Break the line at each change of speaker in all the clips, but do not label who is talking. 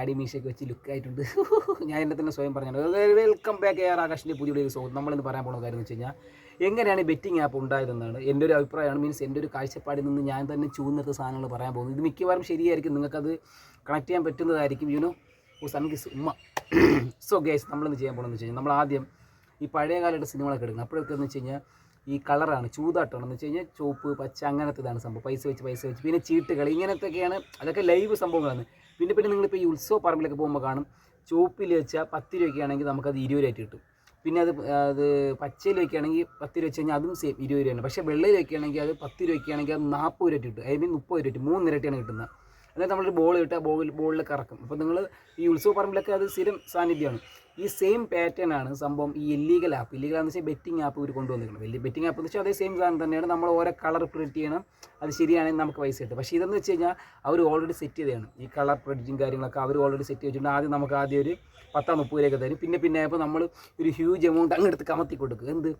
താടി മീശയൊക്കെ വെച്ച് ലുക്ക് ആയിട്ടുണ്ട്. ഞാൻ എന്നെ തന്നെ സ്വയം പറഞ്ഞു വെൽക്കം ബാക്ക് ആർ ആകാശിന്റെ പുതിയ പുതിയ സോ നമ്മളിന്ന് പറയാൻ പോകുന്ന കാര്യം എന്ന് വെച്ച് കഴിഞ്ഞാൽ എങ്ങനെയാണ് ബെറ്റിംഗ് ആപ്പ് ഉണ്ടായതെന്നാണ്. എന്റെ ഒരു അഭിപ്രായമാണ്. മീൻസ് എന്റെ ഒരു കാഴ്ചപ്പാടിൽ നിന്ന് ഞാൻ തന്നെ ചൂന്നെടുത്ത സാധനങ്ങൾ പറയാൻ പോകുന്നത്. ഇത് മിക്കവാറും ശരിയായിരിക്കും. നിങ്ങൾക്കത് കണക്ട് ചെയ്യാൻ പറ്റുന്നതായിരിക്കും. യുനോ ഓ സൺകിസ് ഉമ്മ. സോ ഗേസ് നമ്മളിന്ന് ചെയ്യാൻ പോകണമെന്ന് വെച്ച് കഴിഞ്ഞാൽ നമ്മൾ ആദ്യം ഈ പഴയ കാലത്തെ സിനിമകളൊക്കെ എടുക്കുന്നത് അപ്പോഴൊക്കെ എന്ന് വെച്ച് കഴിഞ്ഞാൽ ഈ കളറാണ് ചൂതാട്ടമാണ് എന്ന് വെച്ച് കഴിഞ്ഞാൽ ചുവപ്പ് പച്ച അങ്ങനത്തെ ഇതാണ് സംഭവം. പൈസ വെച്ച് പൈസ വെച്ച്. പിന്നെ ചീട്ടുകൾ ഇങ്ങനത്തെയൊക്കെയാണ് അതൊക്കെ ലൈവ് സംഭവങ്ങളാണ്. പിന്നെ പിന്നെ നിങ്ങളിപ്പോൾ ഈ ഉത്സവ പറമ്പിലൊക്കെ പോകുമ്പോൾ കാണും. ചുവപ്പിൽ വെച്ചാൽ പത്ത് രൂപയ്ക്ക് ആണെങ്കിൽ നമുക്കത് ഇരുപത് രൂപയായിട്ട് കിട്ടും. പിന്നെ അത് അത് പച്ചയിൽ വയ്ക്കുകയാണെങ്കിൽ പത്ത് രൂപ വെച്ച് കഴിഞ്ഞാൽ അതും സെയിം ഇരുപത് രൂപയാണ്. പക്ഷേ വെള്ളയിൽ വയ്ക്കുകയാണെങ്കിൽ അത് പത്ത് രൂപ വയ്ക്കുകയാണെങ്കിൽ അത് നാൽപ്പത് രൂപ കിട്ടും. ഐ മീൻ മുപ്പത് രൂപ മൂന്ന് ഇരട്ടിയാണ് കിട്ടുന്നത്. അതായത് നമ്മളൊരു ബോൾ കിട്ടുക ബോൾ ബോളിൽ കറക്കും. അപ്പോൾ നിങ്ങൾ ഈ ഉത്സവ പറമ്പിലൊക്കെ അത് സ്ഥിരം സാന്നിധ്യമാണ്. ഈ സെയിം പാറ്റേൺ ആണ് സംഭവം ഈ ഇല്ലീഗൽ ആപ്പ് ഇല്ലീഗൽ എന്ന് വെച്ചാൽ ബെറ്റിംഗ് ആപ്പ് ഇവർ കൊണ്ടുവന്നിരിക്കുന്നത്. വലിയ ബെറ്റിംഗ് ആപ്പ് എന്ന് വെച്ചാൽ അതേ സെയിം സാധനം തന്നെയാണ്. നമ്മൾ ഓരോ കളർ പ്രിന്റ് ചെയ്യണം. അത് ശരിയാണെങ്കിൽ നമുക്ക് പൈസ കിട്ടും. പക്ഷേ ഇതെന്ന് വെച്ച് കഴിഞ്ഞാൽ അവർ ഓൾറെഡി സെറ്റ് ചെയ്തതാണ്. ഈ കളർ പ്രിന്റും കാര്യങ്ങളൊക്കെ അവർ ഓൾറെഡി സെറ്റ് വെച്ചിട്ടുണ്ട് ആദ്യം നമുക്ക് ആദ്യം ഒരു പത്താം മുപ്പതിലേക്ക് തരും. പിന്നെ പിന്നെ ആയപ്പോൾ നമ്മൾ ഒരു ഹ്യൂജ് എമൗണ്ട് അങ്ങെടുത്ത് കമത്തി കൊടുക്കും. എന്ത്?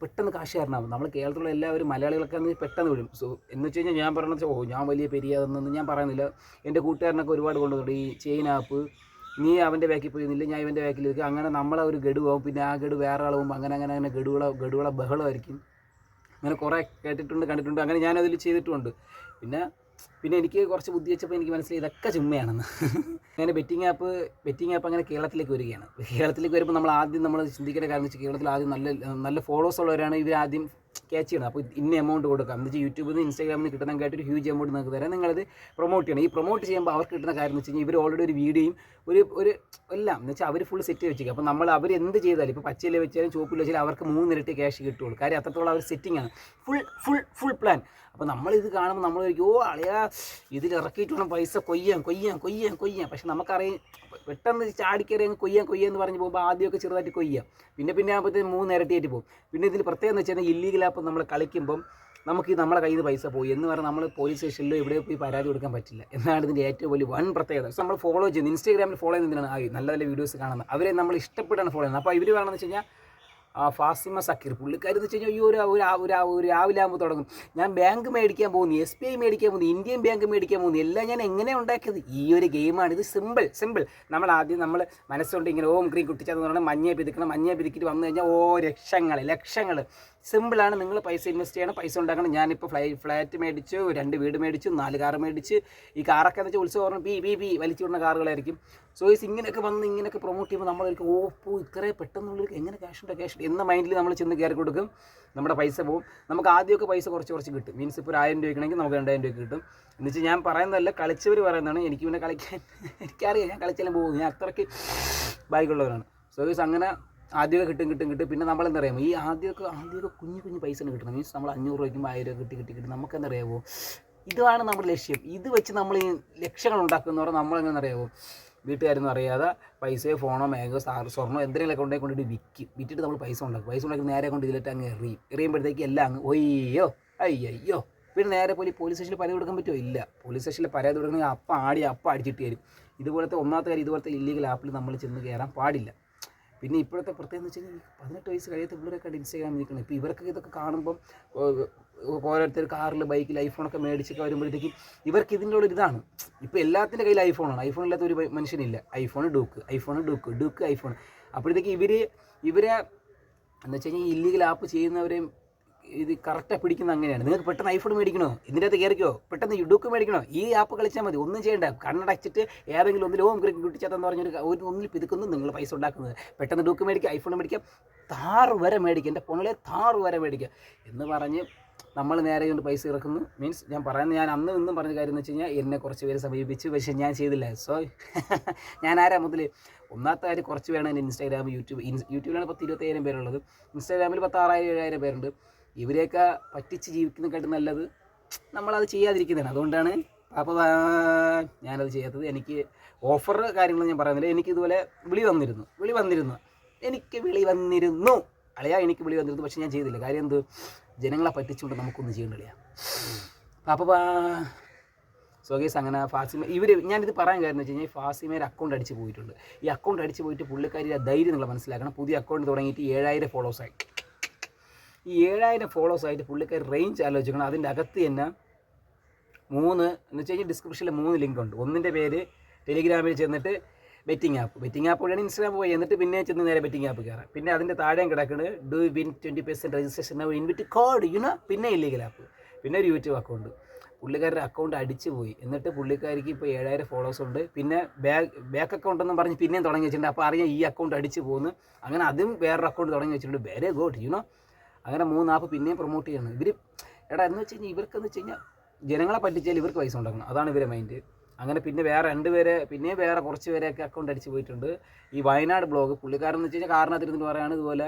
പെട്ടെന്ന് കാശ് കാശുകാരനാവും. നമ്മൾ കേരളത്തിലുള്ള എല്ലാവരും മലയാളികളൊക്കെ അന്ന് പെട്ടെന്ന് വിടും. സോ എന്ന് വെച്ച് കഴിഞ്ഞാൽ ഞാൻ പറഞ്ഞത് ഓ ഞാൻ വലിയ പെരിയാതെന്നൊന്നും ഞാൻ പറയുന്നില്ല. എന്റെ കൂട്ടുകാരനൊക്കെ ഒരുപാട് കൊണ്ടുവന്നിട്ടുണ്ട്. ഈ ചെയിൻ ആപ്പ് നീ അവന്റെ ബാക്കിൽ പോയി നില്ല ഞാൻ ഇവന്റെ ബാക്കിൽ നിൽക്കുക അങ്ങനെ നമ്മളെ ഒരു ഗഡു പോകും പിന്നെ ആ ഗഡു വേറെ ആളാവും. അങ്ങനെ അങ്ങനെ അങ്ങനെ ഗഡുകളെ ഗഡുകളെ ബഹളമായിരിക്കും. അങ്ങനെ കുറേ കേട്ടിട്ടുണ്ട് കണ്ടിട്ടുണ്ട്. അങ്ങനെ ഞാനതിൽ ചെയ്തിട്ടുമുണ്ട്. പിന്നെ പിന്നെ എനിക്ക് കുറച്ച് ബുദ്ധി വെച്ചപ്പോൾ എനിക്ക് മനസ്സിലായി ഇതൊക്കെ ചുമ്മയാണെന്ന്. അങ്ങനെ ബെറ്റിംഗ് ആപ്പ് ബെറ്റിംഗ് ആപ്പ് അങ്ങനെ കേരളത്തിലേക്ക് വരികയാണ്. കേരളത്തിലേക്ക് വരുമ്പോൾ നമ്മൾ ആദ്യം നമ്മൾ ചിന്തിക്കേണ്ട കാര്യം വെച്ചാൽ കേരളത്തിൽ ആദ്യം നല്ല നല്ല ഫോളോവേഴ്സ് ഉള്ളവരാണ്. ഇവർ ആദ്യം ക്യാച്ച് ചെയ്യണം. അപ്പോൾ ഇന്ന എമൗണ്ട് കൊടുക്കാം. എന്ന് വെച്ചാൽ യൂട്യൂബിൽ നിന്ന് ഇൻസ്റ്റാഗ്രാമിൽ നിന്ന് കിട്ടുന്നതായിട്ട് ഒരു ഹ്യൂജ് എമൗണ്ട് നിങ്ങൾക്ക് തരാം. നിങ്ങളത് പ്രൊമോട്ട് ചെയ്യണം. ഈ പ്രൊമോട്ട് ചെയ്യുമ്പോൾ അവർക്ക് കിട്ടുന്ന കാര്യം എന്ന് വെച്ച് കഴിഞ്ഞാൽ ഇവർ ഓൾറെഡി ഒരു വീഡിയോയും ഒരു ഒരു എല്ലാം എന്ന് വെച്ചാൽ അവർ ഫുൾ സെറ്റ് ചെയ്ത് വെച്ചിരിക്കും അപ്പോൾ നമ്മൾ അവർ എന്ത് ചെയ്താലും ഇപ്പോൾ പച്ചയിൽ വെച്ചാലും ചുവപ്പിൽ വെച്ചാലും അവർക്ക് മൂന്നിരട്ടി ക്യാഷ് കിട്ടുള്ളൂ കാര്യം അത്രത്തോളം അവർ സെറ്റിംഗ് ആണ്. ഫുൾ ഫുൾ ഫുൾ പ്ലാൻ അപ്പോൾ നമ്മളിത് കാണുമ്പോൾ നമ്മൾ ഓ അളിയാ ഇതിൽ ഇറക്കിയിട്ട് വേണം പൈസ കൊയ്യാൻ കൊയ്യാൻ കൊയ്യാൻ കൊയ്യാൻ. പക്ഷെ നമുക്കറിയാം പെട്ടെന്ന് ചാടിക്കറി അങ്ങ് കൊയ്യാൻ കൊയ്യാൻ പറഞ്ഞ് പോകുമ്പോൾ ആദ്യമൊക്കെ ചെറുതായിട്ട് കൊയ്യാം. പിന്നെ പിന്നെ ആകുമ്പോഴത്തേക്ക് മൂന്ന് ഇരട്ടിയായിട്ട് പോകും. പിന്നെ ഇതിൽ പ്രത്യേകം എന്ന് വെച്ചാൽ ഇല്ലീഗൽ ആപ്പ് നമ്മൾ കളിക്കുമ്പം നമുക്ക് ഈ നമ്മളെ കയ്യിൽ നിന്ന് പൈസ പോയി. എന്ന് പറഞ്ഞാൽ നമ്മൾ പോലീസ് സ്റ്റേഷനിലോ ഇവിടെ പോയി പരാതി കൊടുക്കാൻ പറ്റില്ല. എന്നാണ് ഇതിന്റെ ഏറ്റവും വലിയ വൺ പ്രത്യേകത. നമ്മൾ ഫോളോ ചെയ്യുന്നത് ഇൻസ്റ്റാഗ്രാമിൽ ഫോളോ ചെയ്യുന്നതിനാണ് ആയി നല്ല നല്ല വീഡിയോസ് കാണുന്നത് അവരെ നമ്മൾ ഇഷ്ടപ്പെട്ടാണ് ഫോളോ ചെയ്യുന്നത്. അപ്പോൾ ഇവർ വേണമെന്ന് വെച്ച് കഴിഞ്ഞാൽ ഫാസിമ സക്കീർ പുള്ളിക്കാരി എന്ന് വെച്ച് കഴിഞ്ഞാൽ ഈ ഒരു ഒരു രാവിലെ ആകുമ്പോൾ തുടങ്ങും. ഞാൻ ബാങ്ക് മേടിക്കാൻ പോകുന്നു എസ് ബി ഐ മേടിക്കാൻ പോകുന്നു ഇന്ത്യൻ ബാങ്ക് മേടിക്കാൻ പോകുന്നു എല്ലാം ഞാൻ എങ്ങനെ ഉണ്ടാക്കിയത്? ഈ ഒരു ഗെയിമാണ് ഇത് സിമ്പിൾ സിമ്പിൾ നമ്മൾ ആദ്യം നമ്മൾ മനസ്സുകൊണ്ട് ഇങ്ങനെ ഓം ക്രീം കുട്ടിച്ചതെന്ന് പറഞ്ഞാൽ മഞ്ഞയെ പിതിക്കണം മഞ്ഞയെ പിതിക്കിട്ട് വന്നു കഴിഞ്ഞാൽ ഓ ലക്ഷങ്ങൾ ലക്ഷങ്ങൾ സിമ്പിളാണ് നിങ്ങൾ പൈസ ഇൻവെസ്റ്റ് ചെയ്യണം. പൈസ ഉണ്ടാക്കണം. ഞാനിപ്പോൾ ഫ്ലൈ ഫ്ലാറ്റ് മേടിച്ചു രണ്ട് വീട് മേടിച്ചു നാല് കാർ മേടിച്ച് ഈ കാറൊക്കെ എന്ന് വെച്ചാൽ ഉത്സവം പറഞ്ഞാൽ ബി ബി ബി വലിച്ചു വിടുന്ന കാറുകളായിരിക്കും സോ ഈസ് ഇങ്ങനെയൊക്കെ വന്ന് ഇങ്ങനെയൊക്കെ പ്രൊമോട്ട് ചെയ്യുമ്പോൾ നമ്മളൊരു ഓ പോ ഇത്രയും പെട്ടെന്നുള്ളൊരു എങ്ങനെ ക്യാഷ് ഉണ്ടോ? ക്യാഷ് എന്ന മൈൻഡിൽ നമ്മൾ ചെന്ന് കയറി കൊടുക്കും. നമ്മുടെ പൈസ പോകും നമുക്ക് ആദ്യമൊക്കെ പൈസ കുറച്ച് കുറച്ച് കിട്ടും. മീൻസ് ഇപ്പോൾ ഒരു ആയിരം രൂപ വയ്ക്കണമെങ്കിൽ നമുക്ക് രണ്ടായിരം രൂപ കിട്ടും. എന്ന് വെച്ചാൽ ഞാൻ പറയുന്നതല്ല കളിച്ചവർ പറയുന്നതാണ്. എനിക്ക് പിന്നെ കളിക്കാൻ എനിക്കറിയാം ഞാൻ കളിച്ചാലും പോകും. ഞാൻ അത്രയ്ക്ക് ബാക്കിയുള്ളവരാണ് സോ ഈസ് അങ്ങനെ ആദ്യമൊക്കെ കിട്ടും കിട്ടും കിട്ടും. പിന്നെ നമ്മൾ എന്താ ഈ ആദ്യമൊക്കെ ആദ്യമൊക്കെ കുഞ്ഞു കുഞ്ഞു പൈസ കിട്ടണം. മീൻസ് നമ്മൾ അഞ്ഞൂറ് രൂപയ്ക്കും ആയിരം രൂപ കിട്ടി കിട്ടി കിട്ടി. നമുക്ക് എന്താ അറിയാമോ ഇതാണ് നമ്മുടെ ലക്ഷ്യം. ഇത് വെച്ച് നമ്മൾ ഈ ലക്ഷ്യങ്ങൾ ഉണ്ടാക്കുന്ന പറഞ്ഞാൽ നമ്മളെങ്ങനെ അറിയാമോ വീട്ടുകാരൊന്നും അറിയാതെ പൈസയോ ഫോണോ മേഘോ സാർ സ്വർണോ എന്തെങ്കിലുമൊക്കെ കൊണ്ടേ കൊണ്ടിട്ട് വിൽക്കും. വിറ്റിട്ട് നമ്മൾ പൈസ ഉണ്ടാക്കും. പൈസ ഉണ്ടാക്കി നേരെ കൊണ്ട് ഇതിലിട്ട് അങ്ങ് എറിയും. എറിയുമ്പോഴത്തേക്ക് എല്ലാം അങ്ങ് ഒയ്യോ അയ്യോ പിന്നെ നേരെ പോയി പോലീസ് സ്റ്റേഷനിൽ പരാതി കൊടുക്കാൻ പറ്റുമോ? ഇല്ല. പോലീസ് സ്റ്റേഷനിൽ പരാതി കൊടുക്കണമെങ്കിൽ അപ്പം ആടി അപ്പം അടിച്ചിട്ട് തരും ഇതുപോലത്തെ ഒന്നാമത്തെ കാര്യം ഇതുപോലത്തെ ഇല്ലീഗൽ ആപ്പിൽ നമ്മൾ ചെന്ന് കയറാൻ പാടില്ല. പിന്നെ ഇപ്പോഴത്തെ പ്രത്യേകം എന്ന് വെച്ച് കഴിഞ്ഞാൽ പതിനെട്ട് വയസ്സ് കഴിയാത്ത പിള്ളേരൊക്കെ ഇൻസ്റ്റാഗ്രാമിൽ നിൽക്കണം. ഇപ്പോൾ ഇവർക്ക് ഇതൊക്കെ കാണുമ്പം ഓരോരുത്തർ കാറിൽ ബൈക്കിൽ ഐഫോണൊക്കെ മേടിച്ചൊക്കെ വരുമ്പോഴത്തേക്കും ഇവർക്ക് ഇതിന്റെ ഉള്ള ഇതാണ്. ഇപ്പോൾ എല്ലാത്തിന്റെ കയ്യിൽ ഐഫോണാണ് ഐഫോൺ ഇല്ലാത്ത ഒരു മനുഷ്യനില്ല. ഐഫോൺ ഡൂക്ക് ഐഫോൺ ഡൂക്ക് ഡൂക്ക് ഐഫോൺ അപ്പോഴത്തേക്ക് ഇവർ ഇവരെ എന്ന് വെച്ച് കഴിഞ്ഞാൽ ഇല്ലീഗൽ ആപ്പ് ചെയ്യുന്നവരെയും ഇത് കറക്റ്റാണ് പിടിക്കുന്നത് അങ്ങനെയാണ്. നിങ്ങൾക്ക് പെട്ടെന്ന് ഐഫോൺ മേടിക്കണോ? ഇതിന്റെ അകത്ത് കയറിക്കോ? പെട്ടെന്ന് യുഡുക്ക് മേടിക്കണോ? ഈ ആപ്പ് കളിച്ചാൽ മതി. ഒന്നും ചെയ്യേണ്ട. കണ്ണടച്ചിട്ട് ഏതെങ്കിലും ഒന്നിൽ ഓം ക്രിക്കറ്റ് കുട്ടിച്ചാത്തെന്ന് പറഞ്ഞൊരു ഒരു ഒന്നിൽ പിതുക്കുന്നു നിങ്ങൾ പൈസ ഉണ്ടാക്കുന്നത്. പെട്ടെന്ന് ഡൂക്ക് മേടിക്കുക ഐഫോൺ മേടിക്കാം താറ് വരെ മേടിക്കുക. എന്റെ ഫോണിലെ താറ് വരെ മേടിക്കുക. എന്ന് പറഞ്ഞ് നമ്മൾ നേരെ കൊണ്ട് പൈസ ഇറക്കുന്നു. മീൻസ് ഞാൻ പറയുന്നത് ഞാൻ അന്ന് ഇന്നും പറഞ്ഞ കാര്യം എന്ന് വെച്ച് കഴിഞ്ഞാൽ എന്നെ കുറച്ച് പേര് സമീപിച്ചു. പക്ഷേ ഞാൻ ചെയ്തില്ല. സോ ഞാൻ ആരാ മുതൽ ഒന്നാമത്തെ കാര്യം കുറച്ച് പേരാണ് എന്റെ ഇൻസ്റ്റാഗ്രാം യൂട്യൂബ് യൂട്യൂബിലാണ് പത്ത് ഇരുപത്തയ്യായിരം പേരുള്ളത്. ഇൻസ്റ്റാഗ്രാമിൽ പത്താറായിരം ഏഴായിരം പേരുണ്ട്. ഇവരെയൊക്കെ പറ്റിച്ച് ജീവിക്കുന്നതിനെക്കാട്ടും നല്ലത് നമ്മളത് ചെയ്യാതിരിക്കുന്നതാണ്. അതുകൊണ്ടാണ് അപ്പോൾ ഞാനത് ചെയ്യാത്തത്. എനിക്ക് ഓഫർ കാര്യങ്ങൾ ഞാൻ പറയുന്നില്ല. എനിക്ക് ഇതുപോലെ വിളി വന്നിരുന്നു വിളി വന്നിരുന്നു. എനിക്ക് വിളി വന്നിരുന്നു. അളിയാ എനിക്ക് വിളി വന്നിരുന്നു. പക്ഷെ ഞാൻ ചെയ്തില്ല. കാര്യം എന്ത്? ജനങ്ങളെ പറ്റിച്ചുകൊണ്ട് നമുക്കൊന്നും ചെയ്യണ്ടില്ല അപ്പോൾ സോകേസ് അങ്ങനെ ഫാസിമ ഇവർ ഞാനിത് പറയാൻ കാര്യം വെച്ച് കഴിഞ്ഞാൽ ഫാസിമയുടെ അക്കൗണ്ട് അടിച്ച് പോയിട്ടുണ്ട്. ഈ അക്കൗണ്ട് അടിച്ച് പോയിട്ട് പുള്ളിക്കാരി ധൈര്യം നിങ്ങൾ മനസ്സിലാക്കണം. പുതിയ അക്കൗണ്ട് തുടങ്ങിയിട്ട് ഏഴായിരം ഫോളോസ് ആയി. ഈ ഏഴായിരം ഫോളോവേഴ്സ് ആയിട്ട് പുള്ളിക്കാർ റേഞ്ച് ആലോചിക്കണം. അതിന്റെ അകത്ത് തന്നെ മൂന്ന് എന്ന് വെച്ച് കഴിഞ്ഞാൽ ഡിസ്ക്രിപ്ഷനിൽ മൂന്ന് ലിങ്ക് ഉണ്ട്. ഒന്നിന്റെ പേര് ടെലിഗ്രാമിൽ ചെന്നിട്ട് ബെറ്റിംഗ് ആപ്പ് ബെറ്റിംഗ് ആപ്പ് വഴിയാണ് ഇൻസ്റ്റാഗ്രാം പോയി. എന്നിട്ട് പിന്നെ ചെന്ന് നേരെ ബെറ്റിംഗ് ആപ്പ് കയറാം. പിന്നെ അതിന്റെ താഴെയും കിടക്കുന്നത് do win twenty percent registration invite code you know പിന്നെ ഇല്ലീഗൽ ആപ്പ് പിന്നെ ഒരു യൂട്യൂബ് അക്കൗണ്ട് പുള്ളിക്കാരുടെ അക്കൗണ്ട് അടിച്ചു പോയി. എന്നിട്ട് പുള്ളിക്കാരിക്ക് ഇപ്പോൾ ഏഴായിരം ഫോളോസ് ഉണ്ട്. പിന്നെ ബാക്ക് ബാക്ക് അക്കൗണ്ട് എന്ന് പറഞ്ഞ് പിന്നെയും തുടങ്ങി വെച്ചിട്ടുണ്ട്. അപ്പോൾ അറിയാം ഈ അക്കൗണ്ട് അടിച്ചു പോകുന്നു അങ്ങനെ അതും വേറൊരു അക്കൗണ്ട് തുടങ്ങി വെച്ചിട്ടുണ്ട്. വെരി ഗുഡ് യുനോ അങ്ങനെ മൂന്ന് ആപ്പ് പിന്നെയും പ്രൊമോട്ട് ചെയ്യണം. ഇവർ എടാ എന്ന് വെച്ച് കഴിഞ്ഞാൽ ഇവർക്കെന്ന് വെച്ച് കഴിഞ്ഞാൽ ജനങ്ങളെ പറ്റിച്ചാൽ ഇവർക്ക് പൈസ ഉണ്ടാക്കണം. അതാണ് ഇവരെ മൈൻഡ് അങ്ങനെ പിന്നെ വേറെ രണ്ട് പേരെ പിന്നെയും വേറെ കുറച്ച് പേരെയൊക്കെ അക്കൗണ്ട് അടിച്ച് പോയിട്ടുണ്ട്. ഈ വയനാട് ബ്ലോഗ് പുള്ളിക്കാരൻ എന്ന് വെച്ച് കഴിഞ്ഞാൽ കാരണത്തിരുന്നിട്ട് പറയുകയാണ് ഇതുപോലെ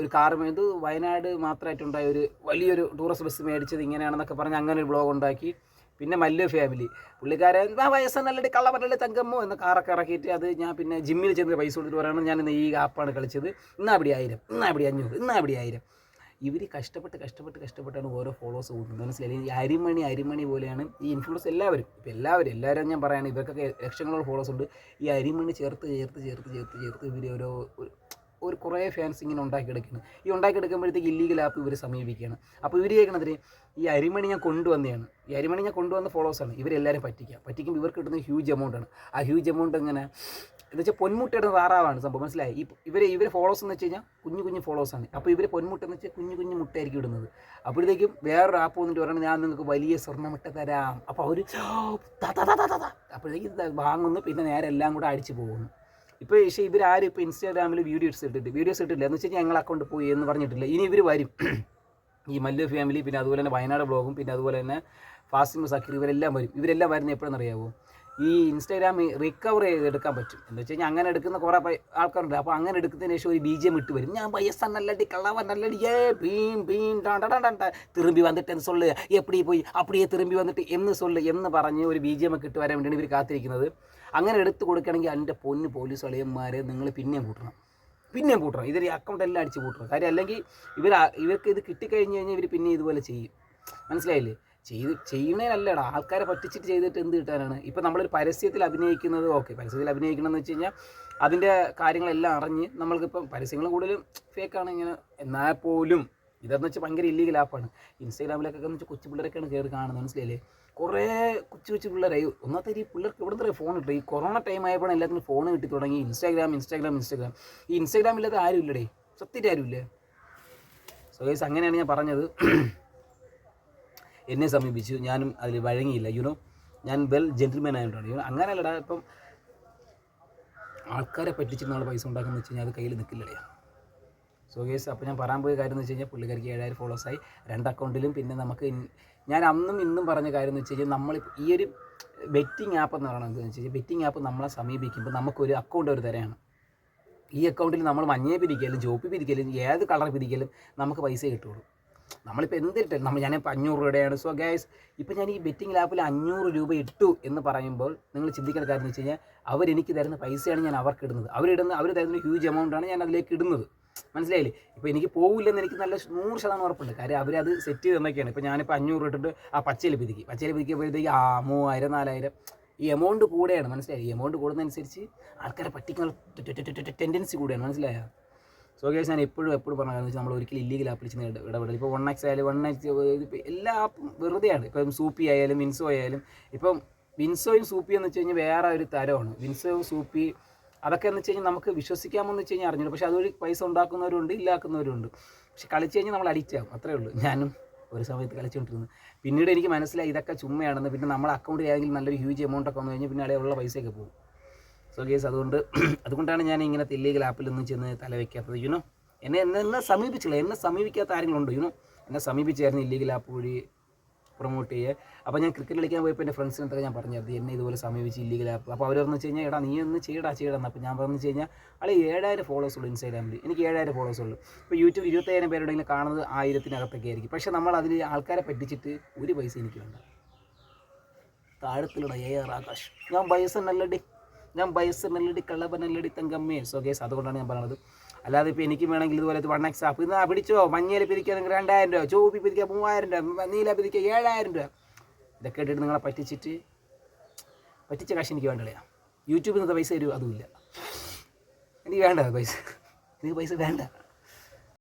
ഒരു കാർ ഇത് വയനാട് മാത്രമായിട്ടുണ്ടായ ഒരു വലിയൊരു ടൂറിസ്റ്റ് ബസ് മേടിച്ചത് ഇങ്ങനെയാണെന്നൊക്കെ പറഞ്ഞ് അങ്ങനെ ഒരു ബ്ലോഗ് ഉണ്ടാക്കി. പിന്നെ മല്ലു ഫാമിലി പുള്ളിക്കാരൻ ആ വയസ്സെന്നല്ലടി കള്ള പറഞ്ഞ തങ്കമ്മോ? എന്ന കാറൊക്കെ ഇറക്കിയിട്ട് അത് ഞാൻ പിന്നെ ജിമ്മിൽ ചെന്ന് പൈസ കൊടുത്തിട്ട് പറയണം ഞാൻ ഇന്ന് ഈ ആപ്പാണ് കളിച്ചത്. ഇന്നാ അവിടെ ആയിരം ഇന്നാ അവിടെ അഞ്ഞൂറ് ഇന്നാ അവിടെ ആയിരം. ഇവർ കഷ്ടപ്പെട്ട് കഷ്ടപ്പെട്ട് കഷ്ടപ്പെട്ടാണ് ഓരോ ഫോളോസ് കൂട്ടുന്നത് മനസ്സിലായി? ഈ അരിമണി അരിമണി പോലെയാണ് ഈ ഇൻഫ്ലുവൻസ് എല്ലാവരും. ഇപ്പം എല്ലാവരും എല്ലാവരും ഞാൻ പറയുകയാണ് ഇവർക്കൊക്കെ ലക്ഷങ്ങളോട് ഫോളോസ് ഉണ്ട്. ഈ അരിമണി ചേർത്ത് ചേർത്ത് ചേർത്ത് ചേർത്ത് ചേർത്ത് ഇവർ ഓരോ ഒരു- കുറേ ഫാൻസ് ഇങ്ങനെ ഉണ്ടാക്കിയെടുക്കുകയാണ് ഈ ഉണ്ടാക്കിയെടുക്കുമ്പോഴത്തേക്ക് ഇല്ലീഗൽ ആപ്പ് ഇവർ സമീപിക്കുകയാണ്. അപ്പോൾ ഇവർ കേൾക്കണതിന് ഈ അരിമണി ഞാൻ കൊണ്ടുവന്നതാണ്. ഈ അരിമണി ഞാൻ കൊണ്ടുവന്ന ഫോളോവേഴ്സാണ് ഇവരെല്ലാവരും പറ്റിക്കുക. പറ്റിക്കുമ്പോൾ ഇവർക്ക് കിട്ടുന്ന ഹ്യൂജ് എമൗണ്ട് ആണ്. ആ ഹ്യൂജ് എമൗണ്ട് എങ്ങനെ? എന്ന് വെച്ചാൽ പൊന്മുട്ടയുടെ താറാവാണ് സംഭവം. മനസ്സിലായി? ഈ ഇവരെ ഇവരെ ഫോളോവേഴ്സ് എന്ന് വെച്ച് കഴിഞ്ഞാൽ കുഞ്ഞു കുഞ്ഞു ഫോളോവേഴ്സ് ആണ്. അപ്പോൾ ഇവർ പൊന്മുട്ട എന്ന് വെച്ചാൽ കുഞ്ഞു കുഞ്ഞു മുട്ടയായിരിക്കും ഇടുന്നത്. അപ്പോഴത്തേക്കും വേറൊരു ആപ്പ് വന്നിട്ട് പറയുന്നത് ഞാൻ നിങ്ങൾക്ക് വലിയ സ്വർണമുട്ട തരാം. അപ്പോൾ അവർ അപ്പോഴത്തേക്ക് വാങ്ങുന്നു. പിന്നെ നേരെ എല്ലാം കൂടെ അടിച്ചു പോകുന്നു. ഇപ്പോൾ പക്ഷേ ഇവരാരും ഇപ്പോൾ ഇൻസ്റ്റാഗ്രാമിൽ വീഡിയോസ് ഇട്ടിട്ട് വീഡിയോസ് ഇട്ടില്ല എന്ന് വെച്ചാൽ ഞങ്ങൾ അക്കൗണ്ട് പോയി എന്ന് പറഞ്ഞിട്ടില്ല. ഇനി ഇവർ വരും. ഈ മല്ലു ഫാമിലി പിന്നെ അതുപോലെ തന്നെ വയനാട് ബ്ലോഗും പിന്നെ അതുപോലെ തന്നെ ഫാസിമ സക്കീർ ഇവരെല്ലാം വരും. ഇവരെല്ലാം വരുന്നത് എപ്പോഴെന്ന് അറിയാമോ ഈ ഇൻസ്റ്റാഗ്രാം റിക്കവർ ചെയ്തെടുക്കാൻ പറ്റും. എന്ന് വെച്ച് കഴിഞ്ഞാൽ അങ്ങനെ എടുക്കുന്ന കുറേ ആൾക്കാരുണ്ട്. അപ്പോൾ അങ്ങനെ എടുക്കുന്നതിന് ശേഷം ഒരു ബി ഇട്ട് വരും. ഞാൻ പയ്യസ നല്ലടി കള്ളവൻ നല്ലടി ഏ ഭീം ഭീം. തിരുമ്പി വന്നിട്ട് എന്ന് സൊല്ല്. എപ്പടി പോയി? അപ്പടിയെ തിരുമ്പി വന്നിട്ട് എന്ന് സൊല്ല് എന്ന് പറഞ്ഞ് ഒരു ബി ജി ഒക്കെ ഇട്ട് വരാൻ വേണ്ടിയാണ് ഇവർ കാത്തിരിക്കുന്നത്. അങ്ങനെ എടുത്ത് കൊടുക്കുകയാണെങ്കിൽ എന്റെ പൊന്ന് പോലീസ് വളയന്മാരെ നിങ്ങൾ പിന്നെയും കൂട്ടണം. പിന്നെയും കൂട്ടണം. ഇതൊരു അക്കൗണ്ട് എല്ലാം അടിച്ച് കൂട്ടണം. കാര്യം അല്ലെങ്കിൽ ഇവർ ഇവർക്ക് ഇത് കിട്ടിക്കഴിഞ്ഞ് കഴിഞ്ഞാൽ ഇവർ പിന്നെ ഇതുപോലെ ചെയ്യും. മനസ്സിലായില്ലേ? ചെയ്ത് ചെയ്യണേനല്ലടാ ആൾക്കാരെ പറ്റിച്ചിട്ട് ചെയ്തിട്ട് എന്ത് കിട്ടാനാണ്? ഇപ്പം നമ്മളൊരു പരസ്യത്തിൽ അഭിനയിക്കുന്നത് ഓക്കെ പരസ്യത്തിൽ അഭിനയിക്കണമെന്ന് വെച്ച് കഴിഞ്ഞാൽ അതിന്റെ കാര്യങ്ങളെല്ലാം അറിഞ്ഞ് നമ്മൾക്കിപ്പം പരസ്യങ്ങൾ കൂടുതലും ഫേക്കാണ് ഇങ്ങനെ. എന്നാൽ പോലും ഇതെന്ന് വെച്ചാൽ ഭയങ്കര ഇല്ലീഗൽ ആപ്പാണ് ഇൻസ്റ്റാഗ്രാമിലൊക്കെ എന്ന് വെച്ചാൽ കൊച്ചു പിള്ളേരൊക്കെയാണ് കയറി കാണുന്നത് മനസ്സിലായില്ലേ? കുറേ കൊച്ചു കൊച്ചു പിള്ളേരായി ഒന്നാമത്തെ ഈ പിള്ളേർക്ക് ഇവിടെ നിന്ന് ഫോൺ കിട്ടും. ഈ കൊറോണ ടൈം ആയപ്പോൾ എല്ലാത്തിനും ഫോൺ കിട്ടി തുടങ്ങി. Instagram Instagram Instagram. ഈ ഇൻസ്റ്റാഗ്രാം ഇല്ലാതെ ആരും ഇല്ലടേ. സത്യമായിട്ട് ആരുമില്ലേ സോ ഗൈസ് അങ്ങനെയാണ് ഞാൻ പറഞ്ഞത്. എന്നെ സമീപിച്ചു. ഞാനും അതിൽ വഴങ്ങിയില്ല. യുനോ ഞാൻ വെൽ ജെന്റിൽമാൻ ആയതുകൊണ്ടാണ്. യുനോ അങ്ങനെയല്ലടാ ഇപ്പം ആൾക്കാരെ പറ്റിച്ച് നമ്മൾ പൈസ ഉണ്ടാക്കുന്ന വെച്ച് കഴിഞ്ഞാൽ അത് കയ്യിൽ നിൽക്കില്ലടേ സോ ഗേസ് അപ്പോൾ ഞാൻ പറയാൻ പോയ കാര്യം എന്ന് വെച്ച് കഴിഞ്ഞാൽ പുള്ളിക്കാർക്ക് ഏഴായിരം ഫോളോസായി രണ്ട് അക്കൗണ്ടിലും പിന്നെ നമുക്ക് ഞാൻ അന്നും ഇന്നും പറഞ്ഞ കാര്യം എന്ന് വെച്ച് കഴിഞ്ഞാൽ നമ്മൾ ഈ ഒരു ബെറ്റിംഗ് ആപ്പ് എന്ന് പറയുന്നത് എന്ന് വെച്ച് കഴിഞ്ഞാൽ ബെറ്റിംഗ് ആപ്പ് നമ്മളെ സമീപിക്കുമ്പോൾ നമുക്കൊരു അക്കൗണ്ട് ഒരു തരാണ് ഈ അക്കൗണ്ടിൽ നമ്മൾ മഞ്ഞയെ പിരിക്കലും ജോപ്പി പിരിക്കലും ഏത് കളർ പിരിക്കലും നമുക്ക് പൈസ കിട്ടുള്ളൂ. നമ്മളിപ്പോൾ എന്തിട്ട് നമ്മൾ ഞാനിപ്പോൾ അഞ്ഞൂറ് രൂപയുടെയാണ്. സോ ഗൈസ് ഇപ്പോൾ ഞാൻ ഈ ബെറ്റിംഗ് ആപ്പിൽ അഞ്ഞൂറ് രൂപ ഇട്ടു എന്ന് പറയുമ്പോൾ നിങ്ങൾ ചിന്തിക്കേണ്ട കാര്യം എന്ന് വെച്ച് കഴിഞ്ഞാൽ അവരെനിക്ക് തരുന്ന പൈസയാണ് ഞാൻ അവർക്ക് ഇടുന്നത്. അവരിടുന്ന അവർ തരുന്ന ഹ്യൂജ് എമൗണ്ടാണ് ഞാൻ അതിലേക്ക് ഇടുന്നത്. മനസ്സിലായില്ലേ? ഇപ്പോൾ എനിക്ക് പോകില്ലെന്ന് എനിക്ക് നല്ല നൂറ് ശതമാനം ഉറപ്പുണ്ട്. കാര്യം അവരത് സെറ്റ് ചെയ്ത് തന്നൊക്കെയാണ്. ഇപ്പോൾ ഞാനിപ്പോൾ അഞ്ഞൂറ് ഇട്ടിട്ട് ആ പച്ചയിൽ പിതിക്കി പച്ചയിൽ പിതിക്കിയപ്പോഴത്തേക്ക് ആ മൂവായിരം നാലായിരം. ഈ എമൗണ്ട് കൂടെയാണ്. മനസ്സിലായി? എമൗണ്ട് കൂടുന്നതനുസരിച്ച് ആൾക്കാരെ പറ്റിക്കുന്ന ടെൻഡൻസി കൂടെയാണ്. മനസ്സിലായോ? സോ കേസ് ഞാൻ എപ്പോഴും എപ്പോഴും പറഞ്ഞ വെച്ചാൽ നമ്മൾ ഒരിക്കലും ഇല്ലീഗൽ ആപ്പിൽ ചെന്ന് ഇടപെടൽ ഇപ്പോൾ വൺ എക്സ് ആയാലും വൺ എക്സ് എല്ലാ ആപ്പും വെറുതെയാണ്. ഇപ്പം സൂപ്പി ആയാലും വിൻസോ ആയാലും ഇപ്പം വിൻസോയും സൂപ്പി എന്ന് വെച്ച് കഴിഞ്ഞാൽ വേറെ ഒരു തരമാണ്. വിൻസോ സൂപ്പി അതൊക്കെ എന്ന് വെച്ച് കഴിഞ്ഞാൽ നമുക്ക് വിശ്വസിക്കാമെന്ന് വെച്ച് കഴിഞ്ഞാൽ അറിഞ്ഞില്ല പക്ഷേ അതൊരു പൈസ ഉണ്ടാക്കുന്നവരുണ്ട് ഇല്ലാക്കുന്നവരുണ്ട്. പക്ഷെ കളിച്ച് കഴിഞ്ഞാൽ നമ്മൾ അഡിക്റ്റ് ആകും അത്രേ ഉള്ളൂ. ഞാനും ഒരു സമയത്ത് കളിച്ചുകൊണ്ടിരുന്നു പിന്നീട് എനിക്ക് മനസ്സിലായി ഇതൊക്കെ ചുമ്മയാണെന്ന്. പിന്നെ നമ്മുടെ അക്കൗണ്ടിൽ ഏതെങ്കിലും നല്ലൊരു ഹ്യൂജ് എമൗണ്ട് ഒക്കെ വന്നു കഴിഞ്ഞാൽ പിന്നെ അവിടെ ഉള്ള പൈസയൊക്കെ പോകും. സോ ഗേസ് അതുകൊണ്ട് അതുകൊണ്ടാണ് ഞാൻ ഇങ്ങനത്തെ ഇല്ലീഗൽ ആപ്പിലൊന്നും ചെന്ന് തലവെക്കാത്തത് യുനോ എന്നെ എന്നെ എന്നെ സമീപിച്ചില്ല എന്നെ സമീപിക്കാത്ത ആരെങ്കിലും ഉണ്ടോ യുനോ എന്നെ സമീപിച്ചായിരുന്നു ഇല്ലീഗൽ ആപ്പ് വഴി പ്രൊമോട്ട് ചെയ്യുക അപ്പോൾ ഞാൻ ക്രിക്കറ്റ് കളിക്കാൻ പോയപ്പോൾ എന്റെ ഫ്രണ്ട്സിനൊക്കെ ഞാൻ പറഞ്ഞത് എന്നെ ഇതുപോലെ സമീപിച്ച് ഇല്ലീഗൽ ആപ്പ് അപ്പോൾ പറഞ്ഞു വെച്ച് കഴിഞ്ഞാൽ എടാ നീ ഒന്ന് ചെയ്യടാ ചെയ്യടാന്ന് അപ്പോൾ ഞാൻ പറഞ്ഞു കഴിഞ്ഞാൽ അളെ ഏഴായിരം ഫോളോവേഴ്സ് ഉള്ളൂ ഇൻസ്റ്റാഗ്രാമിൽ എനിക്ക് ഏഴായിരം ഫോളോവേഴ്സ് ഉള്ളൂ. ഇപ്പോൾ യൂട്യൂബ് ഇരുപത്തയ്യായിരം പേരുണ്ടെങ്കിൽ കാണുന്നത് ആയിരത്തിനകത്തൊക്കെ ആയിരിക്കും. പക്ഷേ നമ്മൾ അതിൽ ആൾക്കാരെ പറ്റിച്ചിട്ട് ഒരു പൈസ എനിക്ക് വേണ്ട. താഴത്തിലുള്ള എ ആർ ആകാശ്. ഞാൻ വയസ്സനല്ലടി ഞാൻ വയസ്സനല്ലടി കള്ളപ്പനല്ലടി തങ്കമ്മേ സോ കേസ് അതുകൊണ്ടാണ് ഞാൻ പറയുന്നത് അല്ലാതെ ഇപ്പോൾ എനിക്ക് വേണമെങ്കിൽ ഇതുപോലെ വൺ എക്സ് ആപ്പ് ഇന്ന് പിടിച്ചോ? മഞ്ഞയിൽ നിങ്ങൾക്ക് രണ്ടായിരം രൂപ. ചുവപ്പി പിരിക്കുക മൂവായിരം രൂപ. നീല പിരിക്കുക ഏഴായിരം രൂപ. ഇതൊക്കെ ഇട്ടിട്ട് നിങ്ങളെ പറ്റിച്ചിട്ട് പറ്റിച്ച കാശ് എനിക്ക് വേണ്ടല്ലേ യൂട്യൂബിൽ നിന്ന് പൈസ തരുമോ അതുമില്ല. എനിക്ക് വേണ്ട പൈസ. എനിക്ക് പൈസ വേണ്ട.